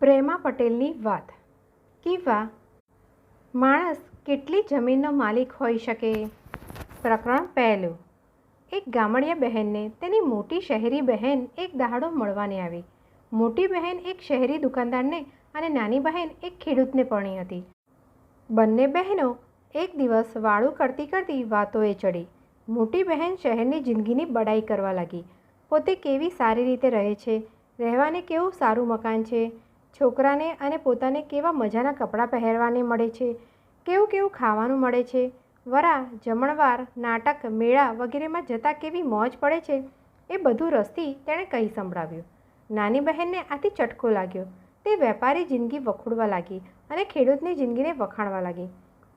પ્રેમા પટેલની વાત. કિવા માણસ કેટલી જમીનનો માલિક હોઈ શકે? પ્રકરણ પહેલું. એક ગામડિયા બહેનને તેની મોટી શહેરી બહેન એક દહાડો મળવાની આવી. મોટી બહેન એક શહેરી દુકાનદારને અને નાની બહેન એક ખેડૂતને પરણી હતી. બંને બહેનો એક દિવસ વાળું કરતી કરતી વાતોએ ચડી. મોટી બહેન શહેરની જિંદગીની બડાઈ કરવા લાગી. પોતે કેવી સારી રીતે રહે છે? રહેવાને કેવું સારું મકાન છે? છોકરાને અને પોતાને કેવા મજાના કપડાં પહેરવાને મળે છે? કેવું કેવું ખાવાનું મળે છે? વરા, જમણવાર, નાટક, મેળા વગેરેમાં જતાં કેવી મોજ પડે છે? એ બધું રસથી તેણે કહી સંભળાવ્યું. નાની બહેનને આથી ચટકો લાગ્યો. તે વેપારી જિંદગી વખોડવા લાગી અને ખેડૂતની જિંદગીને વખાણવા લાગી.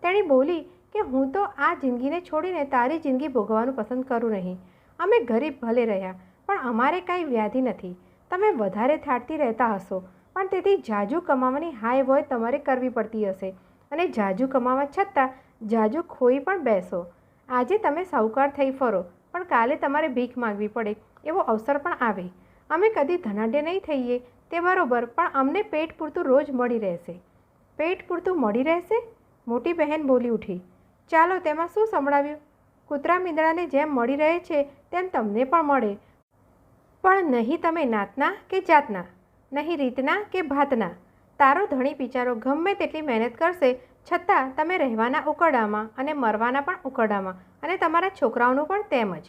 તેણે બોલી કે હું તો આ જિંદગીને છોડીને તારી જિંદગી ભોગવવાનું પસંદ કરું નહીં. અમે ગરીબ ભલે રહ્યા, પણ અમારે કાંઈ વ્યાધિ નથી. તમે વધારે થાળતી રહેતા હશો. પણ તેથી જાજુ કમાવાની હાય વોય તમારે કરવી પડતી હશે. અને જાજુ કમાવા છતાં જાજુ ખોઈ પણ બેસો. આજે તમે સાહુકાર થઈ ફરો, પણ કાલે તમારે ભીખ માગવી પડે, એવો અવસર પણ આવે. અમે કદી ધનાઢ્ય નહીં થઈએ, તે બરોબર, પણ અમને પેટ પૂરતું રોજ મળી રહેશે. પેટ પૂરતું મળી રહેશે? મોટી બહેન બોલી ઉઠી. ચાલો તેમાં શું સંભળાવ્યું? કૂતરા મીંદડાને જેમ મળી રહે છે, તેમ તમને પણ મળે. પણ નહીં તમે નાતના કે જાતના? નહીં રીતના કે ભાતના? તારો ધણી બિચારો ગમે તેટલી મહેનત કરશે, છતાં તમે રહેવાના ઉકરડામાં અને મરવાના પણ ઉકરડામાં અને તમારા છોકરાઓનું પણ તેમ જ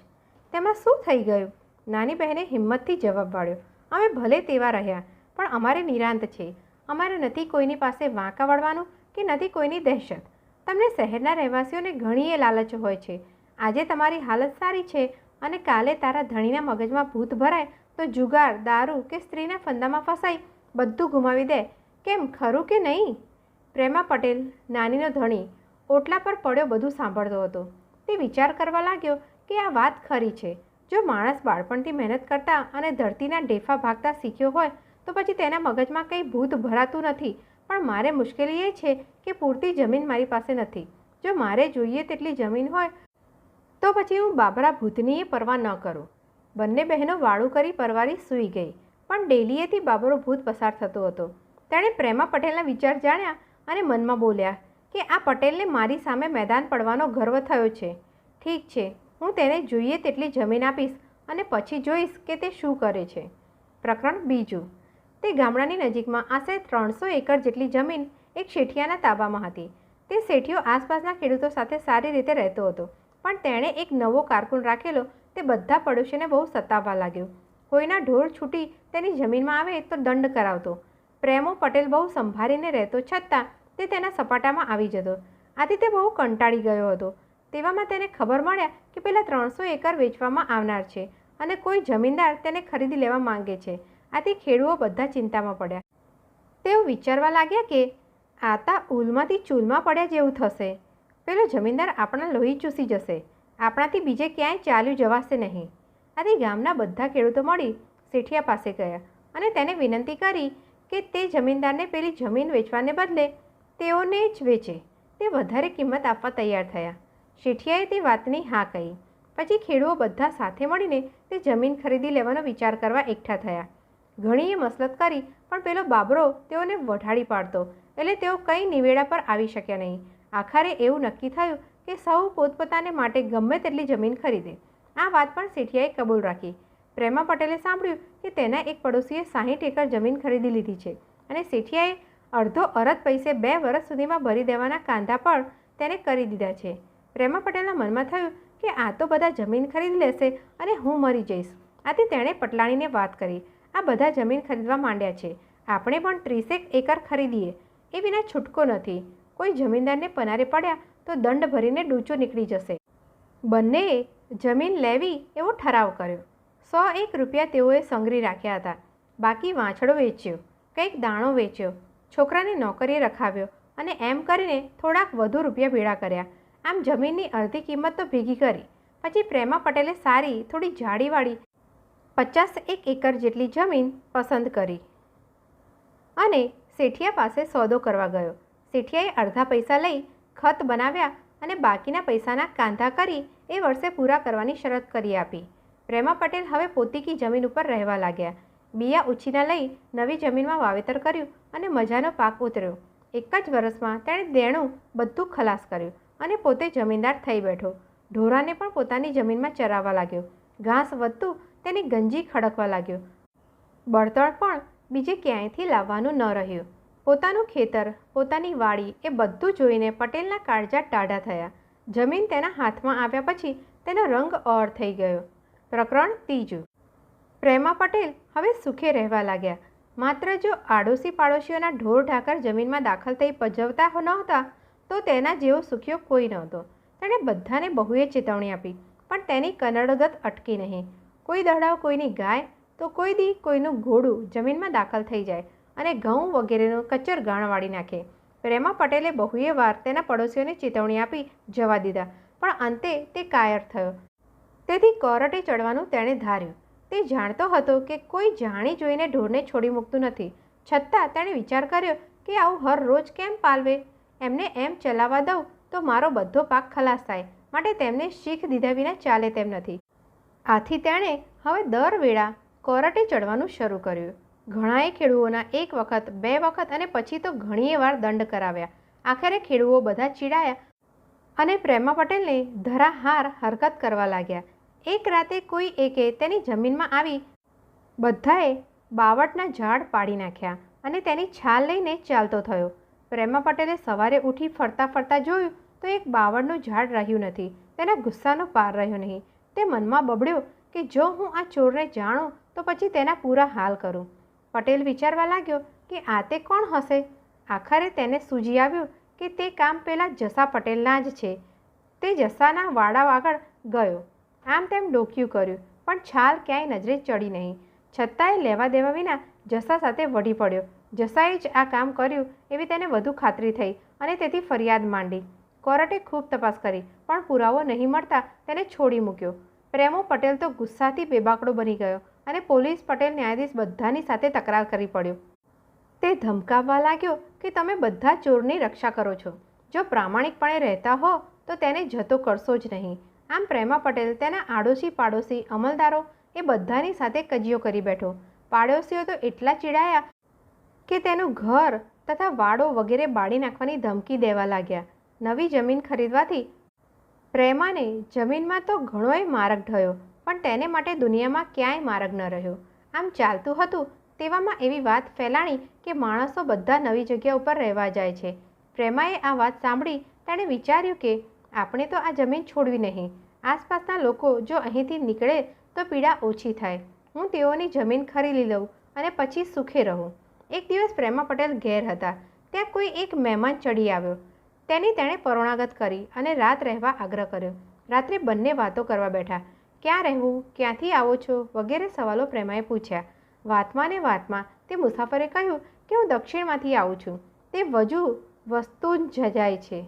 તેમાં શું થઈ ગયું? નાની બહેને હિંમતથી જવાબ વાળ્યો, અમે ભલે તેવા રહ્યા, પણ અમારે નિરાંત છે. અમારે નથી કોઈની પાસે વાંકા વળવાનું કે નથી કોઈની દહેશત. તમને શહેરના રહેવાસીઓને ઘણીએ લાલચ હોય છે. આજે તમારી હાલત સારી છે અને કાલે તારા ધણીના મગજમાં ભૂત ભરાય તો જુગાર, દારૂ કે સ્ત્રીના ફંદામાં ફસાઈ, બધું ગુમાવી દે. કેમ? ખરું કે નહીં? પ્રેમા પટેલ, નાનીનો ધણી, ઓટલા પર પડ્યો બધું સાંભળતો હતો. તે વિચાર કરવા લાગ્યો કે આ વાત ખરી છે. જો માણસ બાળપણથી મહેનત કરતા અને ધરતીના ઢેફા ભાગતા શીખ્યો હોય, તો પછી તેના મગજમાં કંઈ ભૂત ભરાતું નથી. પણ મારે મુશ્કેલી એ છે કે પૂરતી જમીન મારી પાસે નથી. જો મારે જોઈએ તેટલી જમીન હોય, તો પછી હું બાબરા ભૂતનીએ પરવા ન કરું. બંને બહેનો વાળું કરી પરવારી સૂઈ ગઈ. પણ ડેલીએથી બાબરો ભૂત પસાર થતો હતો. તેણે પ્રેમા પટેલના વિચાર જાણ્યા અને મનમાં બોલ્યા કે આ પટેલને મારી સામે મેદાન પડવાનો ગર્વ થયો છે. ઠીક છે, હું તેને જોઈએ તેટલી જમીન આપીશ અને પછી જોઈશ કે તે શું કરે છે. પ્રકરણ બીજું. તે ગામડાની નજીકમાં આશરે ત્રણસો એકર જેટલી જમીન એક શેઠિયાના તાબામાં હતી. તે શેઠિયો આસપાસના ખેડૂતો સાથે સારી રીતે રહેતો હતો, પણ તેણે એક નવો કારકુન રાખેલો તે બધા પડોશીને બહુ સતાવવા લાગ્યો. કોઈના ઢોર છૂટી તેની જમીનમાં આવે તો દંડ કરાવતો. પ્રેમો પટેલ બહુ સંભાળીને રહેતો છતાં તે તેના સપાટામાં આવી જતો. આથી તે બહુ કંટાળી ગયો હતો. તેવામાં તેને ખબર મળ્યા કે પેલા ત્રણસો એકર વેચવામાં આવનાર છે અને કોઈ જમીનદાર તેને ખરીદી લેવા માંગે છે. આથી ખેડૂઓ બધા ચિંતામાં પડ્યા. તેઓ વિચારવા લાગ્યા કે આતા ઉલમાંથી ચૂલમાં પડ્યા જેવું થશે. પેલો જમીનદાર આપણા લોહી ચૂસી જશે. આપણાથી બીજે ક્યાંય ચાલ્યું જવાશે નહીં. આથી ગામના બધા ખેડૂતો મળી શેઠિયા પાસે ગયા અને તેને વિનંતી કરી કે તે જમીનદારને પેલી જમીન વેચવાને બદલે તેઓને જ વેચે. તે વધારે કિંમત આપવા તૈયાર થયા. શેઠિયાએ તે વાતની હા કહી. પછી ખેડૂઓ બધા સાથે મળીને તે જમીન ખરીદી લેવાનો વિચાર કરવા એકઠા થયા. ઘણીએ મસલત કરી, પણ પેલો બાબરો તેઓને વઢાડી પાડતો. એટલે તેઓ કંઈ નિવેડા પર આવી શક્યા નહીં. આખરે એવું નક્કી થયું કે સૌ પોતપોતાને માટે ગમે તેટલી જમીન ખરીદે. આ વાત પણ સેઠિયાએ કબૂલ રાખી. પ્રેમા પટેલે સાંભળ્યું કે તેના એક પડોશીએ સાહીઠ એકર જમીન ખરીદી લીધી છે અને સેઠિયાએ અડધો અરત પૈસે બે વર્ષ સુધીમાં ભરી દેવાના કાંધા પણ તેને કરી દીધા છે. પ્રેમા પટેલના મનમાં થયું કે આ તો બધા જમીન ખરીદી લેશે અને હું મરી જઈશ. આથી તેણે પટલાણીને વાત કરી. આ બધા જમીન ખરીદવા માંડ્યા છે. આપણે પણ ત્રીસેક એકર ખરીદીએ. એ વિના છૂટકો નથી. કોઈ જમીનદારને પનારે પડ્યા તો દંડ ભરીને ડૂચો નીકળી જશે. બંનેએ જમીન લેવી એવો ઠરાવ કર્યો. સો એક રૂપિયા તેઓએ સંગ્રહી રાખ્યા હતા. બાકી વાંછડો વેચ્યો, કંઈક દાણો વેચ્યો, છોકરાને નોકરીએ રખાવ્યો અને એમ કરીને થોડાક વધુ રૂપિયા ભેળા કર્યા. આમ જમીનની અડધી કિંમત તો ભેગી કરી. પછી પ્રેમા પટેલે સારી, થોડી જાડીવાળી પચાસ એક એકર જેટલી જમીન પસંદ કરી અને શેઠિયા પાસે સોદો કરવા ગયો. શેઠિયાએ અડધા પૈસા લઈ ખત બનાવ્યા અને બાકીના પૈસાના કાંધા કરી એ વર્ષે પૂરા કરવાની શરત કરી આપી. પ્રેમા પટેલ હવે પોતીકી જમીન ઉપર રહેવા લાગ્યા. બિયા ઉછીના લઈ નવી જમીનમાં વાવેતર કર્યું અને મજાનો પાક ઉતર્યો. એક જ વર્ષમાં તેણે દેણું બધું ખલાસ કર્યું અને પોતે જમીનદાર થઈ બેઠો. ઢોરાને પણ પોતાની જમીનમાં ચરાવવા લાગ્યો. ઘાસ વધતું તેની ગંજી ખડકવા લાગ્યો. બળતણ પણ બીજે ક્યાંયથી લાવવાનું ન રહ્યું. પોતાનું ખેતર, પોતાની વાડી એ બધું જોઈને પટેલના કાળજા ટાઢા થયા. જમીન તેના હાથમાં આવ્યા પછી તેનો રંગ ઓર થઈ ગયો. પ્રકરણ ત્રીજું. પ્રેમા પટેલ હવે સુખે રહેવા લાગ્યા. માત્ર જો આડોશી પાડોશીઓના ઢોર ઢાકર જમીનમાં દાખલ થઈ પજવતા નહોતા તો તેના જેવો સુખ્યો કોઈ નહોતો. તેણે બધાને બહુએ ચેતવણી આપી, પણ તેની કનડગત અટકી નહીં. કોઈ દડાવ કોઈની ગાય, તો કોઈ દી કોઈનું ઘોડું જમીનમાં દાખલ થઈ જાય. અને ઘઉં વગેરેનું કચર ગાણ વાળી નાખે. પ્રેમા પટેલે બહુએ વાર તેના પડોશીઓને ચેતવણી આપી જવા દીધા, પણ અંતે તે કાયર થયો. તેથી કોરટે ચડવાનું તેણે ધાર્યું. તે જાણતો હતો કે કોઈ જાણી જોઈને ઢોરને છોડી મૂકતું નથી. છતાં તેણે વિચાર કર્યો કે આવું હર રોજ કેમ પાલવે? એમને એમ ચલાવવા દઉં તો મારો બધો પાક ખલાસ થાય, માટે તેમને શીખ દીધા વિના ચાલે તેમ નથી. આથી તેણે હવે દર વેળા કોરટે ચડવાનું શરૂ કર્યું. ઘણાએ ખેડૂઓના એક વખત, બે વખત અને પછી તો ઘણીએ વાર દંડ કરાવ્યા. આખરે ખેડૂઓ બધા ચીડાયા અને પ્રેમા પટેલને ધરાહાર હરકત કરવા લાગ્યા. એક રાતે કોઈ એકે તેની જમીનમાં આવી બધાએ બાવટના ઝાડ પાડી નાખ્યા અને તેની છાલ લઈને ચાલતો થયો. પ્રેમા પટેલે સવારે ઉઠી ફરતા ફરતા જોયું તો એક બાવળનું ઝાડ રહ્યું નથી. તેના ગુસ્સાનો પાર રહ્યો નહીં. તે મનમાં બબડ્યો કે જો હું આ ચોરને જાણું તો પછી તેના પૂરા હાલ કરું. પટેલ વિચારવા લાગ્યો કે આ તે કોણ હશે? આખરે તેને સૂજી આવ્યું કે તે કામ પેલા જસા પટેલના જ છે. તે જસાના વાડા આગળ ગયો. આમ તેમ ડોક્યું કર્યું, પણ છાલ ક્યાંય નજરે ચડી નહીં. છતાંય લેવા દેવા વિના જસા સાથે વઢી પડ્યો. જસાએ જ આ કામ કર્યું એવી તેને વધુ ખાતરી થઈ અને તેથી ફરિયાદ માંડી. કોર્ટે ખૂબ તપાસ કરી, પણ પુરાવો નહીં મળતા તેને છોડી મૂક્યો. પ્રેમો પટેલ તો ગુસ્સાથી બેબાકડો બની ગયો. અને પોલીસ પટેલ ન્યાયાધીશ બધાની સાથે તકરાર કરી પડ્યો. તે ધમકાવવા લાગ્યો કે તમે બધા ચોરની રક્ષા કરો છો. જો પ્રામાણિકપણે રહેતા હો, તો તેને જતો કરશો જ નહીં. આમ પ્રેમા પટેલ તેના આડોશી પાડોશી અમલદારો એ બધાની સાથે કજિયો કરી બેઠો. પાડોશીઓ તો એટલા ચીડાયા કે તેનું ઘર તથા વાડો વગેરે બાળી નાખવાની ધમકી દેવા લાગ્યા. નવી જમીન ખરીદવાથી પ્રેમાને જમીનમાં તો ઘણોય માર્ગ ઢળ્યો પણ તેને માટે દુનિયામાં ક્યાંય માર્ગ ન રહ્યો. આમ ચાલતું હતું તેવામાં એવી વાત ફેલાણી કે માણસો બધા નવી જગ્યા ઉપર રહેવા જાય છે. પ્રેમાએ આ વાત સાંભળી તેણે વિચાર્યું કે આપણે તો આ જમીન છોડવી નહીં. આસપાસના લોકો જો અહીંથી નીકળે તો પીડા ઓછી થાય. હું તેઓની જમીન ખરીદી લઉં અને પછી સુખે રહું. એક દિવસ પ્રેમા પટેલ ઘેર હતા. ત્યાં કોઈ એક મહેમાન ચડી આવ્યો. તેની તેણે પરોણાગત કરી અને રાત રહેવા આગ્રહ કર્યો. રાત્રે બંને વાતો કરવા બેઠા. ક્યાં રહેવું, ક્યાંથી આવો છો વગેરે સવાલો પ્રેમાએ પૂછ્યા. વાતમાં ને વાતમાં તે મુસાફરે કહ્યું કે હું દક્ષિણમાંથી આવું છું. તે વજુ વસ્તુ જજાય છે.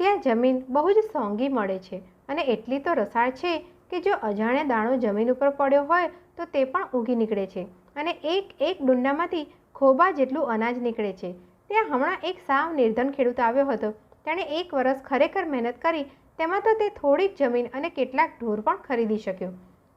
ત્યાં જમીન બહુ જ સોંગી મળે છે અને એટલી તો રસાળ છે કે જો અજાણ્યા દાણો જમીન ઉપર પડ્યો હોય તો તે પણ ઊગી નીકળે છે અને એક એક ડુંડામાંથી ખોબા જેટલું અનાજ નીકળે છે. ત્યાં હમણાં એક સાવ નિર્ધન ખેડૂત આવ્યો હતો. તેણે એક વર્ષ ખરેખર મહેનત કરી તેમાં તો તે થોડીક જમીન અને કેટલાક ઢોર પણ ખરીદી શક્યો.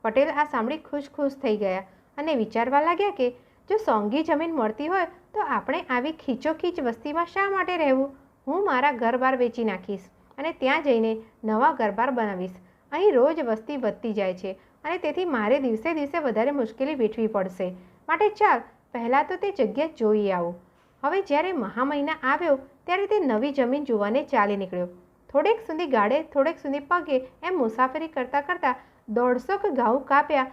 પટેલ આ સાંભળી ખુશ ખુશ થઈ ગયા અને વિચારવા લાગ્યા કે જો સોંગી જમીન મળતી હોય તો આપણે આવી ખીચોખીચ વસ્તીમાં શા માટે રહેવું? હું મારા ઘરબાર વેચી નાખીશ અને ત્યાં જઈને નવા ઘરબાર બનાવીશ. અહીં રોજ વસ્તી વધતી જાય છે અને તેથી મારે દિવસે દિવસે વધારે મુશ્કેલી વેઠવી પડશે. માટે ચાલ, પહેલાં તો તે જગ્યા જોઈ આવું. હવે જ્યારે મહા મહિના આવ્યો, ત્યારે તે નવી જમીન જોવાને ચાલી નીકળ્યો. થોડેક સુધી ગાડે થોડેક સુધી પગે એમ મુસાફરી કરતાં કરતાં દોઢસો ગાઉ કાપ્યા.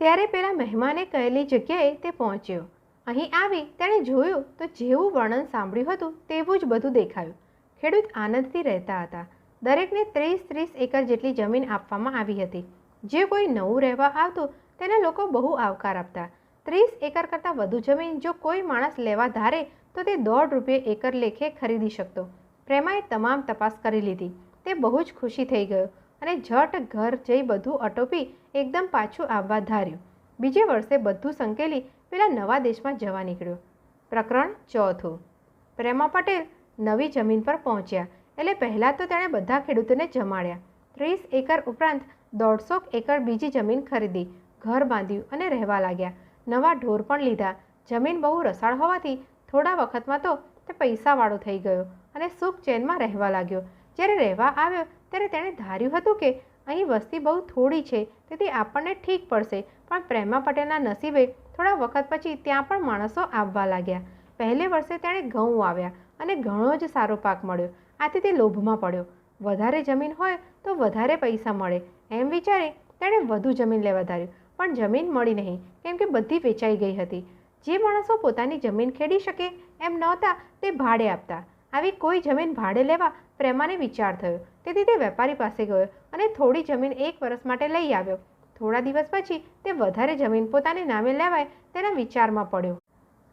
ત્યારે પેલા મહેમાને કહેલી જગ્યાએ તે પહોંચ્યો. અહીં આવી તેણે જોયું તો જેવું વર્ણન સાંભળ્યું હતું તેવું જ બધું દેખાયું. ખેડૂત આનંદથી રહેતા હતા. દરેકને ત્રીસ ત્રીસ એકર જેટલી જમીન આપવામાં આવી હતી. જે કોઈ નવું રહેવા આવતું તેને લોકો બહુ આવકાર આપતા. ત્રીસ એકર કરતાં વધુ જમીન જો કોઈ માણસ લેવા ધારે તો તે દોઢ રૂપિયે એકર લેખે ખરીદી શકતો. પ્રેમાએ તમામ તપાસ કરી લીધી. તે બહુ જ ખુશી થઈ ગયો અને ઝટ ઘર જઈ બધું અટોપી એકદમ પાછું આવવા ધાર્યું. બીજે વર્ષે બધું સંકેલી પેલા નવા દેશમાં જવા નીકળ્યો. પ્રકરણ ચોથું. પ્રેમા પટેલ નવી જમીન પર પહોંચ્યા. એટલે પહેલાં તો તેણે બધા ખેડૂતોને જમાડ્યા. ત્રીસ એકર ઉપરાંત દોઢસો એકર બીજી જમીન ખરીદી, ઘર બાંધ્યું અને રહેવા લાગ્યા. નવા ઢોર પણ લીધા. જમીન બહુ રસાળ હોવાથી થોડા વખતમાં તો તે પૈસાવાળો થઈ ગયો. અને સુખ ચેનમાં રહેવા લાગ્યો. જ્યારે રહેવા આવ્યો, ત્યારે તેણે ધાર્યું હતું કે અહીં વસ્તી બહુ થોડી છે, તેથી આપણને ઠીક પડશે, પણ પ્રેમા પટેલના નસીબે થોડા વખત પછી ત્યાં પણ માણસો આવવા લાગ્યા. પહેલે વર્ષે તેણે ઘઉં આવ્યા અને ઘણો જ સારો પાક મળ્યો. આથી તે લોભમાં પડ્યો. વધારે જમીન હોય તો વધારે પૈસા મળે. એમ વિચારી તેણે વધુ જમીન લેવા ધાર્યું. પણ જમીન મળી નહીં, કેમ કે બધી વેચાઈ ગઈ હતી. જે માણસો પોતાની જમીન ખેડી શકે એમ નહોતા, તે ભાડે આપતા. આવી કોઈ જમીન ભાડે લેવા પ્રેમાને વિચાર થયો. તેથી તે વેપારી પાસે ગયો અને થોડી જમીન એક વર્ષ માટે લઈ આવ્યો. થોડા દિવસ પછી તે વધારે જમીન પોતાને નામે લેવાય તેના વિચારમાં પડ્યો.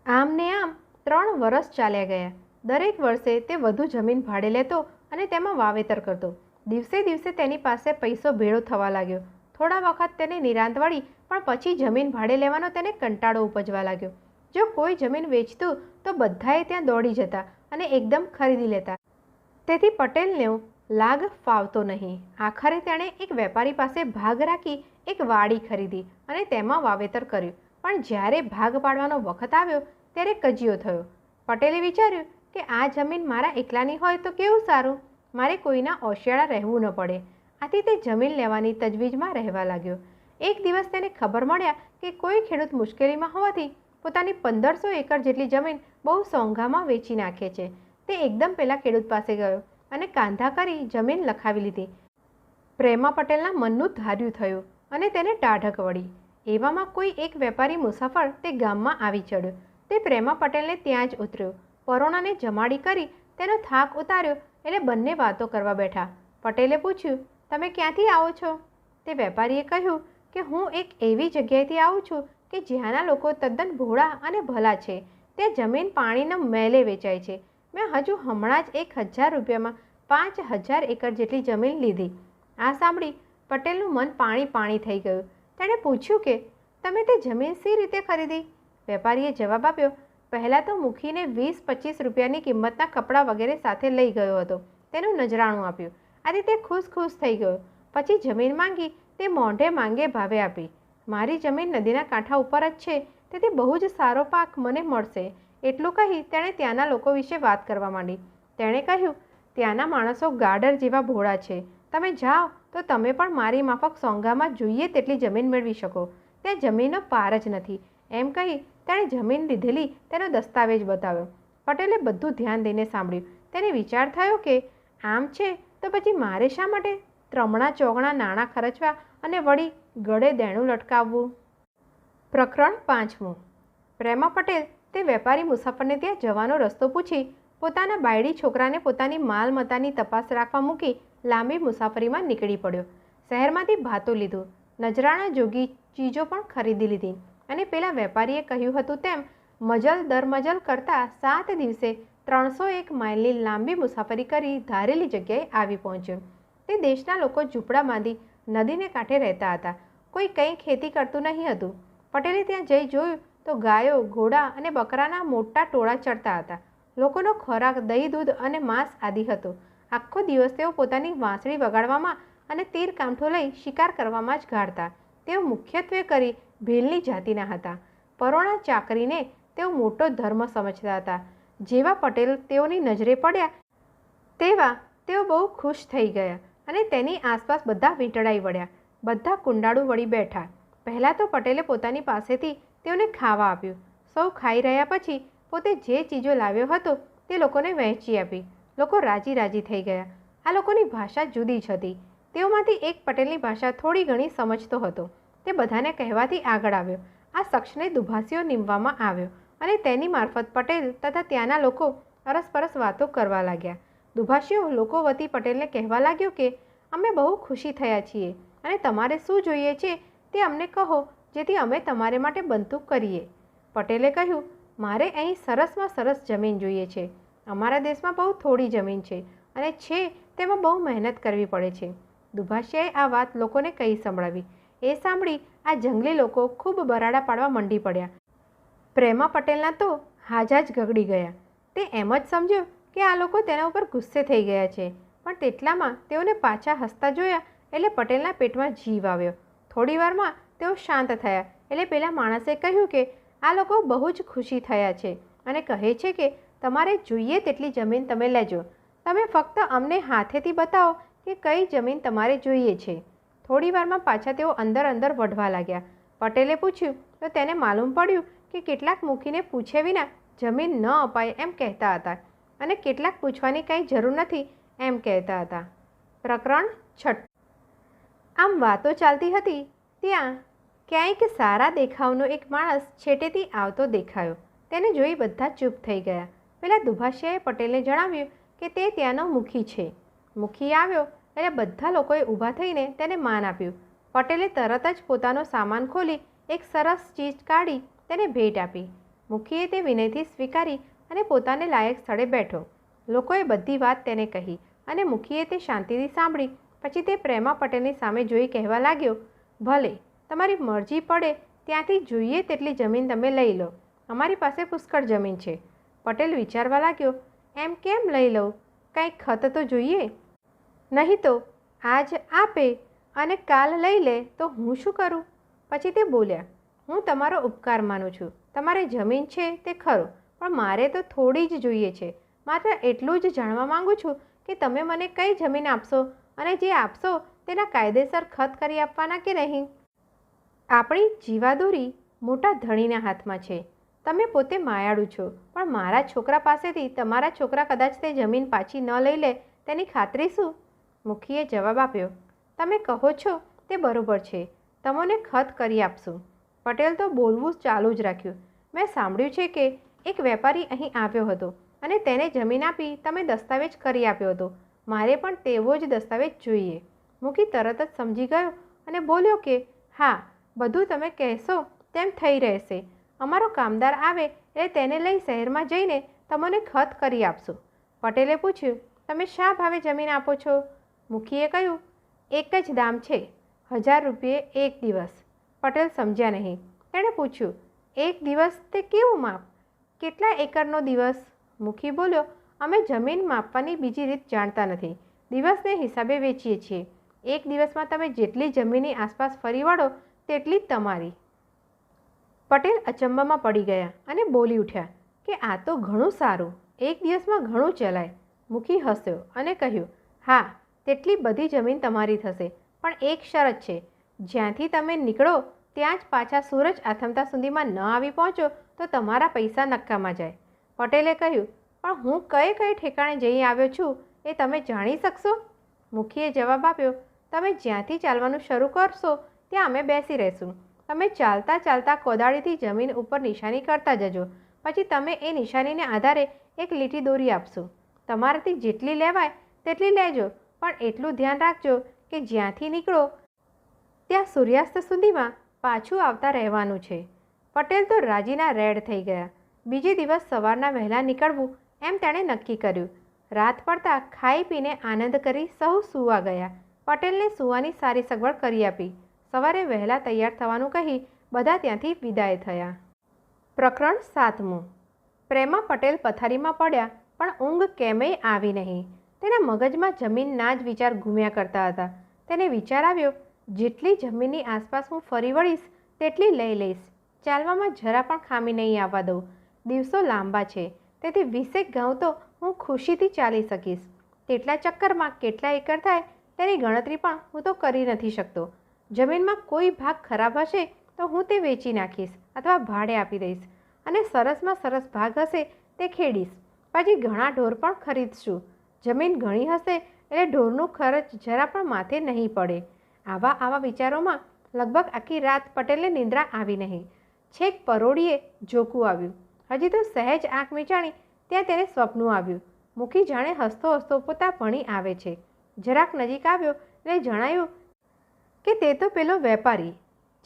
આમ ને આમ ત્રણ વર્ષ ચાલ્યા ગયા. દરેક વર્ષે તે વધુ જમીન ભાડે લેતો અને તેમાં વાવેતર કરતો. દિવસે દિવસે તેની પાસે પૈસો ભેળો થવા લાગ્યો. થોડા વખત તેને નિરાંત વળી પણ પછી જમીન ભાડે લેવાનો તેને કંટાળો ઉપજવા લાગ્યો. જો કોઈ જમીન વેચતું તો બધાએ ત્યાં દોડી જતા અને એકદમ ખરીદી લેતા. તેથી પટેલને લાગ ફાવતો નહીં. આખરે તેણે એક વેપારી પાસે ભાગ રાખી એક વાડી ખરીદી અને તેમાં વાવેતર કર્યું. પણ જ્યારે ભાગ પાડવાનો વખત આવ્યો, ત્યારે કજિયો થયો. પટેલે વિચાર્યું કે આ જમીન મારા એકલાની હોય તો કેવું સારું? મારે કોઈના ઓશિયાળા રહેવું ન પડે. આથી તે જમીન લેવાની તજવીજમાં રહેવા લાગ્યો. એક દિવસ તેને ખબર મળ્યા કે કોઈ ખેડૂત મુશ્કેલીમાં હોવાથી પોતાની પંદરસો એકર જેટલી જમીન બહુ સોંઘામાં વેચી નાખે છે. તે એકદમ પહેલાં ખેડૂત પાસે ગયો અને કાંધા કરી જમીન લખાવી લીધી. પ્રેમા પટેલના મનનું ધાર્યું થયું અને તેને ટાઢક વળી. એવામાં કોઈ એક વેપારી મુસાફર તે ગામમાં આવી ચડ્યો. તે પ્રેમા પટેલને ત્યાં જ ઉતર્યો. પરોણાને જમાડી કરી તેનો થાક ઉતાર્યો એટલે બંને વાતો કરવા બેઠા. પટેલે પૂછ્યું, તમે ક્યાંથી આવો છો? તે વેપારીએ કહ્યું કે, હું એક એવી જગ્યાએથી આવું છું કે જ્યાંના લોકો તદ્દન ભોળા અને ભલા છે. તે જમીન પાણીના મેલે વેચાય છે. મેં હજુ હમણાં જ એક હજાર રૂપિયામાં પાંચ હજાર એકર જેટલી જમીન લીધી. આ સાંભળી પટેલનું મન પાણી પાણી થઈ ગયું. તેણે પૂછ્યું કે, તમે તે જમીન સી રીતે ખરીદી? વેપારીએ જવાબ આપ્યો, પહેલાં તો મૂકીને વીસ પચીસ રૂપિયાની કિંમતના કપડાં વગેરે સાથે લઈ ગયો હતો. તેનું નજરાણું આપ્યું. આથી તે ખુશ ખુશ થઈ ગયો. પછી જમીન માંગી તે મોઢે માંગે ભાવે આપી. મારી જમીન નદીના કાંઠા ઉપર જ છે. તેથી બહુ જ સારો પાક મને મળશે, એટલું કહી તેણે ત્યાંના લોકો વિશે વાત કરવા માંડી. તેણે કહ્યું, ત્યાંના માણસો ગાડર જેવા ભોળા છે. તમે જાઓ, તો તમે પણ મારી માફક સોંગામાં જોઈએ તેટલી જમીન મેળવી શકો. ત્યાં જમીનનો પાર જ નથી. એમ કહી તેણે જમીન લીધેલી તેનો દસ્તાવેજ બતાવ્યો. પટેલે બધું ધ્યાન દઈને સાંભળ્યું. તેને વિચાર થયો કે, આમ છે, તો પછી મારે શા માટે? ત્રમણા ચોગણા નાણાં ખર્ચવા અને વળી ગળે દેણું લટકાવવું? પ્રકરણ પાંચમું. પ્રેમા પટેલ, તે વેપારી મુસાફરને ત્યાં જવાનો રસ્તો પૂછી પોતાના બાયડી છોકરાને પોતાની માલમતાની તપાસ રાખવા મૂકી લાંબી મુસાફરીમાં નીકળી પડ્યો. શહેરમાંથી ભાતો લીધું. નજરાણા જોગી ચીજો પણ ખરીદી લીધી અને પેલા વેપારીએ કહ્યું હતું તેમ, મજલ દરમજલ કરતા સાત દિવસે ત્રણસો એક માઇલની લાંબી મુસાફરી કરી ધારેલી જગ્યાએ આવી પહોંચ્યો. તે દેશના લોકો ઝૂંપડા બાંધી નદીને કાંઠે રહેતા હતા. કોઈ કંઈ ખેતી કરતું નહીં હતું. પટેલે ત્યાં જઈ જોયું તો ગાયો, ઘોડા અને બકરાના મોટા ટોળા ચડતા હતા. લોકોનો ખોરાક, દહીં, દૂધ અને માંસ આદિ હતો. આખો દિવસ તેઓ પોતાની વાંસળી વગાડવામાં અને તીર કામઠો લઈ શિકાર કરવામાં જ ગાળતા તેઓ મુખ્યત્વે કરી ભીલની જાતિના હતા. પરોણા ચાકરીને તેઓ મોટો ધર્મ સમજતા હતા. જેવા પટેલ તેઓની નજરે પડ્યા, તેવા તેઓ બહુ ખુશ થઈ ગયા અને તેની આસપાસ બધા વીંટળાઈ વળ્યા. બધા કુંડાળું વળી બેઠા. પહેલાં તો પટેલે પોતાની પાસેથી તેઓને ખાવા આપ્યું. સૌ ખાઈ રહ્યા પછી પોતે જે ચીજો લાવ્યો હતો તે લોકોને વહેંચી આપી. લોકો રાજી રાજી થઈ ગયા. આ લોકોની ભાષા જુદી જ હતી. તેઓમાંથી એક પટેલની ભાષા થોડી ઘણી સમજતો હતો. તે બધાને કહેવાથી આગળ આવ્યો. આ શખ્સને દુભાસીઓ નીમવામાં આવ્યો અને તેની મારફત પટેલ તથા ત્યાંના લોકો અરસપરસ વાતો કરવા લાગ્યા. દુભાષીઓ લોકો વતી પટેલને કહેવા લાગ્યો કે, અમે બહુ ખુશી થયા છીએ અને તમારે શું જોઈએ છે તે અમને કહો, જેથી અમે તમારે માટે બનતું કરીએ. પટેલે કહ્યું, મારે અહીં સરસમાં સરસ જમીન જોઈએ છે. અમારા દેશમાં બહુ થોડી જમીન છે અને છે તેમાં બહુ મહેનત કરવી પડે છે. દુભાષિયાએ આ વાત લોકોને કહી સંભળાવી. એ સાંભળી આ જંગલી લોકો ખૂબ બરાડા પાડવા મંડી પડ્યા. પ્રેમા પટેલના તો હાજા જ ગગડી ગયા. તે એમ જ સમજ્યો કે આ લોકો તેના ઉપર ગુસ્સે થઈ ગયા છે. પણ તેટલામાં તેઓને પાછા હસતા જોયા એટલે પટેલના પેટમાં જીવ આવ્યો. થોડી વારમાં તેઓ શાંત થયા. એટલે પેલા માણસે કહ્યું કે, આ લોકો બહુ જ ખુશી થયા છે અને કહે છે કે, તમારે જોઈએ તેટલી જમીન તમે લેજો. તમે ફક્ત અમને હાથેથી બતાવો કે કઈ જમીન તમારે જોઈએ છે. થોડી વારમાં પાછા તેઓ અંદર અંદર વઢવા લાગ્યા. પટેલે પૂછ્યું, તો તેને માલુમ પડ્યું કે કેટલાક મૂકીને પૂછે વિના જમીન ન અપાય એમ કહેતા હતા અને કેટલાક પૂછવાની કંઈ જરૂર નથી એમ કહેતા હતા. પ્રકરણ છઠ્ઠું આમ વાતો ચાલતી હતી, ત્યાં ક્યાંય સારા દેખાવનો એક માણસ છેટેથી આવતો દેખાયો. તેને જોઈ બધા ચૂપ થઈ ગયા. પેલા દુભાષિયાએ પટેલને જણાવ્યું કે તે ત્યાંનો મુખી છે. મુખી આવ્યો એટલે બધા લોકોએ ઊભા થઈને તેને માન આપ્યું. પટેલે તરત જ પોતાનો સામાન ખોલી એક સરસ ચીજ કાઢી તેને ભેટ આપી. મુખીએ તે વિનયથી સ્વીકારી અને પોતાને લાયક સ્થળે બેઠો. લોકોએ બધી વાત તેને કહી અને મુખીએ તે શાંતિથી સાંભળી પછી તે પ્રેમા પટેલની સામે જોઈ કહેવા લાગ્યો, ભલે, તમારી મરજી પડે, ત્યાંથી જોઈએ તેટલી જમીન તમે લઈ લો. અમારી પાસે પુષ્કળ જમીન છે. પટેલ વિચારવા લાગ્યો, એમ કેમ લઈ લઉં? કંઈક ખત તો જોઈએ. નહીં તો, આજ આપે અને કાલ લઈ લે, તો હું શું કરું? પછી તે બોલ્યા, હું તમારો ઉપકાર માનું છું. તમારે જમીન છે તે ખરું, પણ મારે તો થોડી જ જોઈએ છે. માત્ર એટલું જ જાણવા માગું છું કે તમે મને કઈ જમીન આપશો? અને જે આપશો તેના કાયદેસર ખત કરી આપવાના કે નહીં? આપણી જીવાદોરી મોટા ધણીના હાથમાં છે. તમે પોતે માયાળુ છો, પણ મારા છોકરા પાસેથી તમારા છોકરા કદાચ તે જમીન પાછી ન લઈ લે તેની ખાતરી શું? મુખીએ જવાબ આપ્યો, તમે કહો છો તે બરોબર છે. તમને ખત કરી આપશું. પટેલ તો બોલવું ચાલુ જ રાખ્યું. મેં સાંભળ્યું છે કે એક વેપારી અહીં આવ્યો હતો અને તેને જમીન આપી તમે દસ્તાવેજ કરી આપ્યો હતો. મારે પણ તેવો જ દસ્તાવેજ જોઈએ. મુખી તરત જ સમજી ગયો અને બોલ્યો કે, હા, બધું તમે કહેશો તેમ થઈ રહેશે. અમારો કામદાર આવે એટલે તેને લઈ શહેરમાં જઈને તમને ખત કરી આપશું. પટેલે પૂછ્યું, તમે શા ભાવે જમીન આપો છો? મુખીએ કહ્યું, એક જ દામ છે, હજાર રૂપિયે એક દિવસ. પટેલ સમજ્યા નહીં. તેણે પૂછ્યું, એક દિવસ તે કેવું માપ? કેટલા એકરનો દિવસ? મુખી બોલ્યો અમે જમીન માપવાની બીજી રીત જાણતા નથી. દિવસને હિસાબે વેચીએ છીએ. એક દિવસમાં તમે જેટલી જમીનની આસપાસ ફરી વળો, તેટલી તમારી. પટેલ અચંબામાં પડી ગયા અને બોલી ઉઠ્યા કે આ તો ઘણું સારું. એક દિવસમાં ઘણું ચલાય. મુખી હસ્યો અને કહ્યું, હા, તેટલી બધી જમીન તમારી થશે, પણ એક શરત છે. જ્યાંથી તમે નીકળો, ત્યાં જ પાછા સૂરજ આથમતા સુધીમાં ન આવી પહોંચો તો તમારા પૈસા નક્કામાં જાય. પટેલે કહ્યું પણ હું કઈ કઈ ઠેકાણે જઈ આવ્યો છું એ તમે જાણી શકશો? મુખીએ જવાબ આપ્યો, તમે જ્યાંથી ચાલવાનું શરૂ કરશો, ત્યાં અમે બેસી રહેશું. તમે ચાલતા ચાલતા કોદાળીથી જમીન ઉપર નિશાની કરતા જજો. પછી તમે એ નિશાનીને આધારે એક લીટી દોરી આપશો. તમારાથી જેટલી લેવાય તેટલી લેજો, પણ એટલું ધ્યાન રાખજો કે જ્યાંથી નીકળો, ત્યાં સૂર્યાસ્ત સુધીમાં પાછું આવતા રહેવાનું છે. પટેલ તો રાજીના રેડ થઈ ગયા. બીજે દિવસ સવારના વહેલા નીકળવું એમ તેણે નક્કી કર્યું. રાત પડતા ખાઈ પીને આનંદ કરી સૌ સૂવા ગયા. પટેલને સૂવાની સારી સગવડ કરી આપી. સવારે વહેલા તૈયાર થવાનું કહી બધા ત્યાંથી વિદાય થયા. પ્રકરણ સાતમું. પ્રેમા પટેલ પથારીમાં પડ્યા, પણ ઊંઘ કેમેય આવી નહીં. તેના મગજમાં જમીનના જ વિચાર ઘૂમ્યા કરતા હતા. તેને વિચાર આવ્યો, જેટલી જમીનની આસપાસ હું ફરી વળીશ, તેટલી લઈ લઈશ. ચાલવામાં જરા પણ ખામી નહીં આવવા દઉં. દિવસો લાંબા છે. તેથી વીસેક ઘઉં તો હું ખુશીથી ચાલી શકીશ. તેટલા ચક્કરમાં કેટલા એકર થાય તેની ગણતરી પણ હું તો કરી નથી શકતો. જમીનમાં કોઈ ભાગ ખરાબ હશે તો હું તે વેચી નાખીશ અથવા ભાડે આપી દઈશ અને સરસમાં સરસ ભાગ હશે તે ખેડીશ. પછી ઘણા ઢોર પણ ખરીદશું. જમીન ઘણી હશે એટલે ઢોરનું ખર્ચ જરા પણ માથે નહીં પડે. આવા આવા વિચારોમાં લગભગ આખી રાત પટેલને નિંદ્રા આવી નહીં. છેક પરોળીએ જોકું આવ્યું. હજી તો સહેજ આંખ મીચાણી ત્યાં તેને સ્વપ્ન આવ્યું. મુખી જાણે હસતો હસતો પોતા ભણી આવે છે. જરાક નજીક આવ્યો એટલે જણાયું કે તે તો પેલો વેપારી,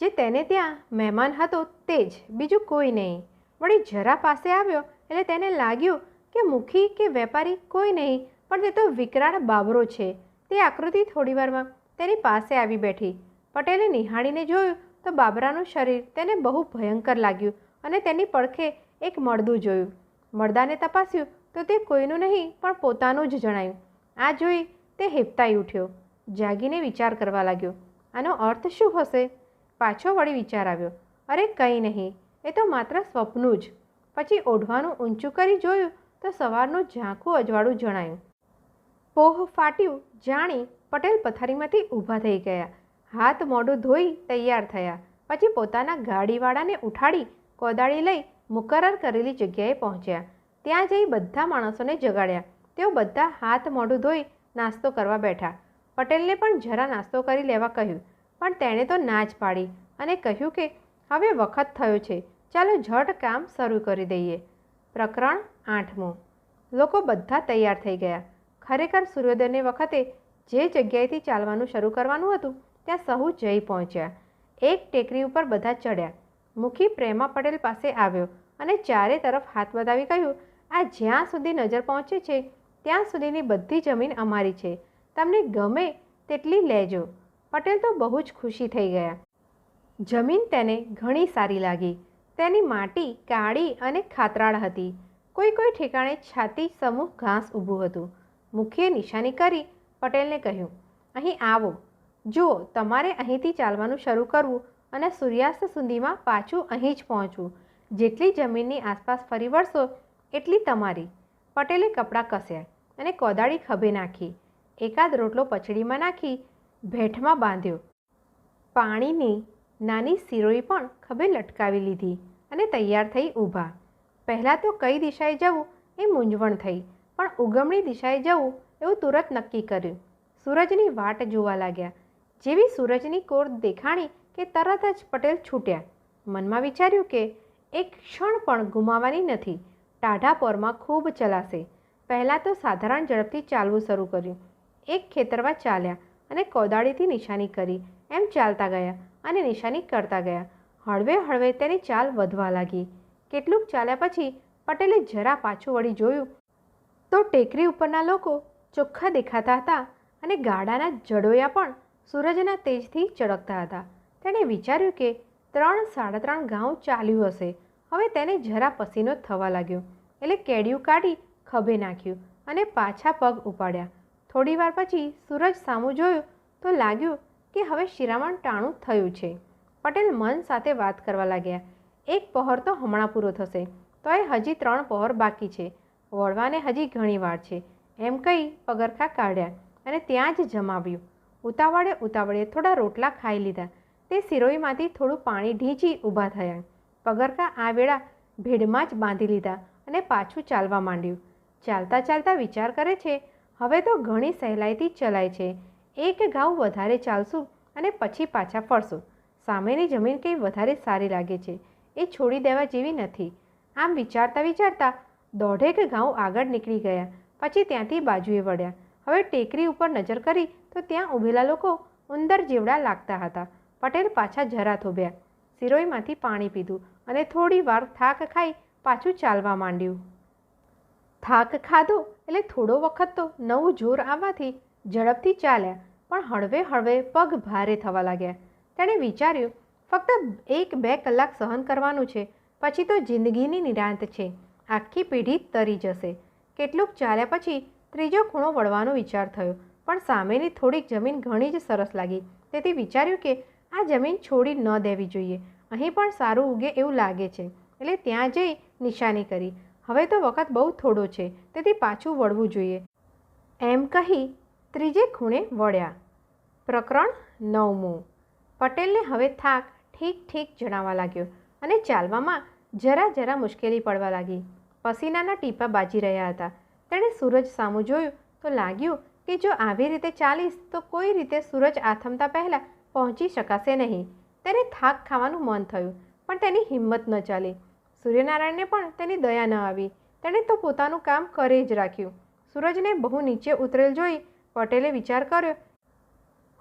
જે તેને ત્યાં મહેમાન હતો તે જ, બીજું કોઈ નહીં. વળી જરા પાસે આવ્યો એટલે તેને લાગ્યું કે મુખી કે વેપારી કોઈ નહીં, પણ તે તો વિકરાળ બાબરો છે. તે આકૃતિ થોડીવારમાં તેની પાસે આવી બેઠી. પટેલે નિહાળીને જોયું તો બાબરાનું શરીર તેને બહુ ભયંકર લાગ્યું અને તેની પડખે એક મળદું જોયું. મળદાને તપાસ્યું, તો તે કોઈનું નહીં, પણ પોતાનું જ જણાયું. આ જોઈ તે હેપતાઈ ઉઠ્યો. જાગીને વિચાર કરવા લાગ્યો. આનો અર્થ શું હશે? પાછો વળી વિચાર આવ્યો. અરે, કંઈ નહીં. એ તો માત્ર સ્વપ્નું જ. પછી ઓઢવાનું ઊંચું કરી જોયું તો સવારનું ઝાંખું અજવાળું જણાયું. પોહ ફાટ્યું, જાણી પટેલ પથારીમાંથી ઊભા થઈ ગયા. હાથ મોઢું ધોઈ તૈયાર થયા. પછી પોતાના ગાડીવાળાને ઉઠાડી કોદાળી લઈ મુકરર કરેલી જગ્યાએ પહોંચ્યા. ત્યાં જઈ બધા માણસોને જગાડ્યા. તેઓ બધા હાથ મોઢું ધોઈ નાસ્તો કરવા બેઠા. પટેલને પણ જરા નાસ્તો કરી લેવા કહ્યું, પણ તેણે તો ના પાડી અને કહ્યું કે, હવે વખત થયો છે. ચાલો ઝટ કામ શરૂ કરી દઈએ. પ્રકરણ આઠમું. લોકો બધા તૈયાર થઈ ગયા. ખરેખર સૂર્યોદયની વખતે જે જગ્યાએથી ચાલવાનું શરૂ કરવાનું હતું, ત્યાં સહુ જઈ પહોંચ્યા. એક ટેકરી ઉપર બધા ચડ્યા. મુખી પ્રેમા પટેલ પાસે આવ્યો અને ચારે તરફ હાથ બતાવી કહ્યું, આ જ્યાં સુધી નજર પહોંચે છે, ત્યાં સુધીની બધી જમીન અમારી છે. તમને ગમે તેટલી લેજો. પટેલ તો બહુ જ ખુશી થઈ ગયા. જમીન તેને ઘણી સારી લાગી. તેની માટી કાળી અને ખાતરાળ હતી. કોઈ કોઈ ઠેકાણે છાતી સમૂહ ઘાસ ઊભું હતું. મુખીએ નિશાની કરી પટેલને કહ્યું, અહીં આવો. જુઓ, તમારે અહીંથી ચાલવાનું શરૂ કરવું અને સૂર્યાસ્ત સુધીમાં પાછું અહીં જ પહોંચવું. જેટલી જમીનની આસપાસ ફરી વળશો, એટલી તમારી. પટેલે કપડાં કસ્યા અને કોદાળી ખભે નાખી. એકાદ રોટલો પછડીમાં નાખી ભેઠમાં બાંધ્યો. પાણીની નાની સિરોઈ પણ ખભે લટકાવી લીધી અને તૈયાર થઈ ઊભા. પહેલાં તો કઈ દિશાએ જવું એ મૂંઝવણ થઈ, પણ ઉગમણી દિશાએ જવું એવું તુરત નક્કી કર્યું. સૂરજની વાટ જોવા લાગ્યા. જેવી સૂરજની કોર દેખાણી કે તરત જ પટેલ છૂટ્યા. મનમાં વિચાર્યું કે એક ક્ષણ પણ ગુમાવવાની નથી. ટાઢાપોરમાં ખૂબ ચલાશે. પહેલાં તો સાધારણ ઝડપથી ચાલવું શરૂ કર્યું. એક ખેતરમાં ચાલ્યા અને કોદાળીથી નિશાની કરી. એમ ચાલતા ગયા અને નિશાની કરતા ગયા. હળવે હળવે તેની ચાલ વધવા લાગી. કેટલુંક ચાલ્યા પછી પટેલે જરા પાછું વળી જોયું તો ટેકરી ઉપરના લોકો ચોખ્ખા દેખાતા હતા અને ગાડાના જડોયા પણ સૂરજના તેજથી ચળકતા હતા. તેણે વિચાર્યું કે ત્રણ સાડા ત્રણ ગાઉં ચાલ્યું હશે. હવે તેને જરા પસીનો થવા લાગ્યો. એટલે કેડિયું કાઢી ખભે નાખ્યું અને પાછા પગ ઉપાડ્યા. થોડીવાર પછી સૂરજ સામું જોયું તો લાગ્યું કે હવે શિરામણ ટાણું થયું છે. પટેલ મન સાથે વાત કરવા લાગ્યા. એક પહોર તો હમણાં પૂરો થશે. તો એ હજી ત્રણ પહોર બાકી છે. વળવાને હજી ઘણી વાર છે. એમ કહી પગરખા કાઢ્યા અને ત્યાં જ જમાવ્યું. ઉતાવળે ઉતાવળે થોડા રોટલા ખાઈ લીધા. તે સિરોઈમાંથી થોડું પાણી ઢીંચી ઊભા થયા. પગરખા આ વેળા ભીડમાં જ બાંધી લીધા અને પાછું ચાલવા માંડ્યું. ચાલતા ચાલતા વિચાર કરે છે, હવે તો ઘણી સહેલાઈથી ચલાય છે. એક ઘાવ વધારે ચાલશું અને પછી પાછા ફરશું. સામેની જમીન કંઈ વધારે સારી લાગે છે. એ છોડી દેવા જેવી નથી. આમ વિચારતા વિચારતા દોઢેક ઘાવ આગળ નીકળી ગયા. પછી ત્યાંથી બાજુએ વળ્યા. હવે ટેકરી ઉપર નજર કરી તો ત્યાં ઊભેલા લોકો ઉંદર જેવડા લાગતા હતા. પટેલ પાછા જરા થોભ્યા સિરોઈમાંથી પાણી પીધું અને થોડી વાર થાક ખાઈ પાછું ચાલવા માંડ્યું. થાક ખાધો એટલે થોડો વખત તો નવું જોર આવવાથી ઝડપથી ચાલ્યા, પણ હળવે હળવે પગ ભારે થવા લાગ્યા. તેણે વિચાર્યું, ફક્ત એક બે કલાક સહન કરવાનું છે, પછી તો જિંદગીની નિરાંત છે, આખી પેઢી તરી જશે. કેટલુંક ચાલ્યા પછી ત્રીજો ખૂણો વળવાનો વિચાર થયો, પણ સામેની થોડીક જમીન ઘણી જ સરસ લાગી. તેથી વિચાર્યું કે આ જમીન છોડી ન દેવી જોઈએ. અહીં પણ સારું ઉગે એવું લાગે છે. એટલે ત્યાં જઈ નિશાની કરી. હવે તો વખત બહુ થોડો છે. તેથી પાછું વળવું જોઈએ. એમ કહી ત્રીજે ખૂણે વળ્યા. પ્રકરણ નવમું. પટેલને હવે થાક ઠીક ઠીક જણાવવા લાગ્યો અને ચાલવામાં જરા જરા મુશ્કેલી પડવા લાગી. પસીનાના ટીપા બાજી રહ્યા હતા. તેણે સૂરજ સામું જોયું તો લાગ્યું કે જો આવી રીતે ચાલીશ તો કોઈ રીતે સૂરજ આથમતા પહેલાં પહોંચી શકાશે નહીં. તેને થાક ખાવાનું મન થયું, પણ તેની હિંમત ન ચાલી. સૂર્યનારાયણને પણ તેની દયા ન આવી. તેણે તો પોતાનું કામ કરી જ રાખ્યું. સૂરજને બહુ નીચે ઉતરેલ જોઈ પટેલે વિચાર કર્યો,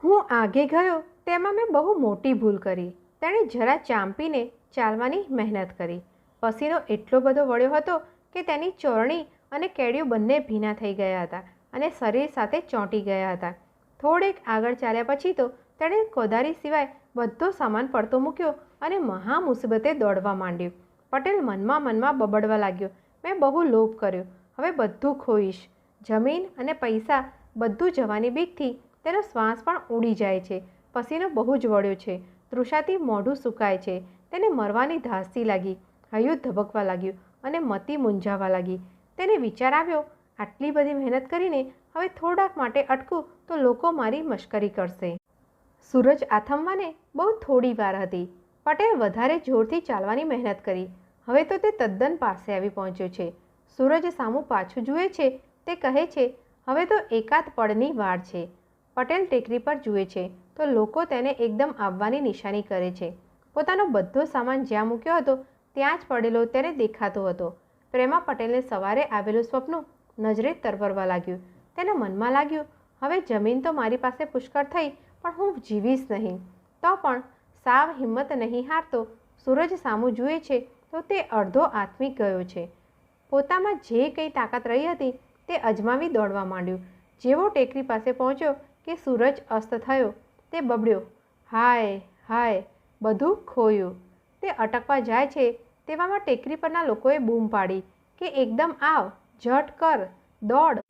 હું આગે ગયો, તેમાં મેં બહુ મોટી ભૂલ કરી. તેણે જરા ચાંપીને ચાલવાની મહેનત કરી. પસીનો એટલો બધો વળ્યો હતો કે તેની ચોરણી અને કેડિયું બંને ભીના થઈ ગયા હતા અને શરીર સાથે ચોંટી ગયા હતા. થોડેક આગળ ચાલ્યા પછી તો તેણે કોદારી સિવાય બધો સામાન પડતો મૂક્યો અને મહા મુસીબતે દોડવા માંડ્યું. પટેલ મનમાં મનમાં બબડવા લાગ્યો. મેં બહુ લોભ કર્યો. હવે બધું ખોઈશ. જમીન અને પૈસા બધું જવાની બીકથી તેનો શ્વાસ પણ ઉડી જાય છે. પસીનો બહુ જ વળ્યો છે. તૃષાથી મોઢું સુકાય છે. તેને મરવાની ધાસતી લાગી. હૈયું ધબકવા લાગ્યું અને મતી મૂંઝાવા લાગી. તેને વિચાર આવ્યો, આટલી બધી મહેનત કરીને હવે થોડાક માટે અટકું તો લોકો મારી મશ્કરી કરશે. સૂરજ આથમવાને બહુ થોડી વાર હતી. પટેલ વધારે જોરથી ચાલવાની મહેનત કરી. હવે તો તે તદ્દન પાસે આવી પહોંચ્યો છે. સૂરજ સામું પાછું જુએ છે. તે કહે છે, હવે તો એકાદ પળની વાર છે. પટેલ ટેકરી પર જુએ છે. તો લોકો તેને એકદમ આવવાની નિશાની કરે છે. પોતાનો બધો સામાન જ્યાં મૂક્યો હતો, ત્યાં જ પડેલો તેને દેખાતો હતો. પ્રેમા પટેલને સવારે આવેલું સ્વપ્ન નજરે તરવરવા લાગ્યું. તેના મનમાં લાગ્યું, હવે જમીન તો મારી પાસે પુષ્કળ થઈ પણ હું જીવીશ નહીં. તો પણ સાવ હિંમત નહીં હારતો સૂરજ સામું જુએ છે તો તે અડધો આત્મિક ગયો છે. પોતામાં જે કંઈ તાકાત રહી હતી તે અજમાવી દોડવા માંડ્યું. જેવો ટેકરી પાસે પહોંચ્યો કે સૂરજ અસ્ત થયો, તે બબડ્યો, હાય હાય, બધું ખોયું. તે અટકવા જાય છે તેવામાં ટેકરી પરના લોકોએ બૂમ પાડી કે, એકદમ આવ, ઝટ કર, દોડ.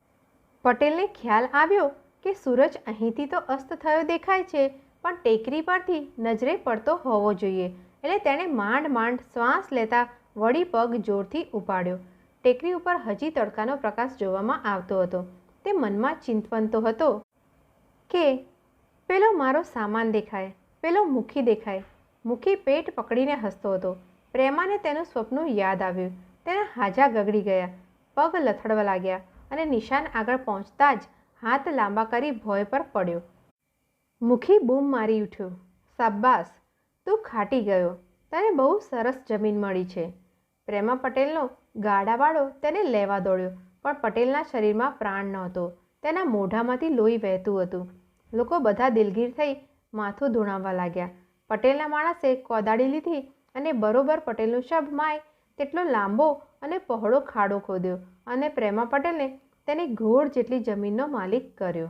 પટેલને ખ્યાલ આવ્યો કે સૂરજ અહીંથી તો અસ્ત થયો દેખાય છે, પણ ટેકરી પરથી નજરે પડતો હોવો જોઈએ. એટલે તેણે માંડ માંડ શ્વાસ લેતા વળી પગ જોરથી ઉપાડ્યો. ટેકરી ઉપર હજી તડકાનો પ્રકાશ જોવામાં આવતો હતો. તે મનમાં ચિંતવંતો હતો કે, પેલો મારો સામાન દેખાય, પેલો મુખી દેખાય. મુખી પેટ પકડીને હસતો હતો. પ્રેમાને તેનું સ્વપ્ન યાદ આવ્યું. તેના હાજા ગગડી ગયા. પગ લથડવા લાગ્યા અને નિશાન આગળ પહોંચતા જ હાથ લાંબા કરી ભોય પર પડ્યો. મુખી બૂમ મારી ઉઠ્યો. સાબ્બાસ, તું ખાટી ગયો. તને બહુ સરસ જમીન મળી છે. પ્રેમા પટેલનો ગાડાવાળો તેને લેવા દોડ્યો, પણ પટેલના શરીરમાં પ્રાણ નહોતો. તેના મોઢામાંથી લોહી વહેતું હતું. લોકો બધા દિલગીર થઈ માથું ધૂણાવવા લાગ્યા. પટેલના માણસે કોદાળી લીધી અને બરોબર પટેલનું શબ માય તેટલો લાંબો અને પહોળો ખાડો ખોદ્યો અને પ્રેમા પટેલને તેની ઘોડ જેટલી જમીનનો માલિક કર્યો.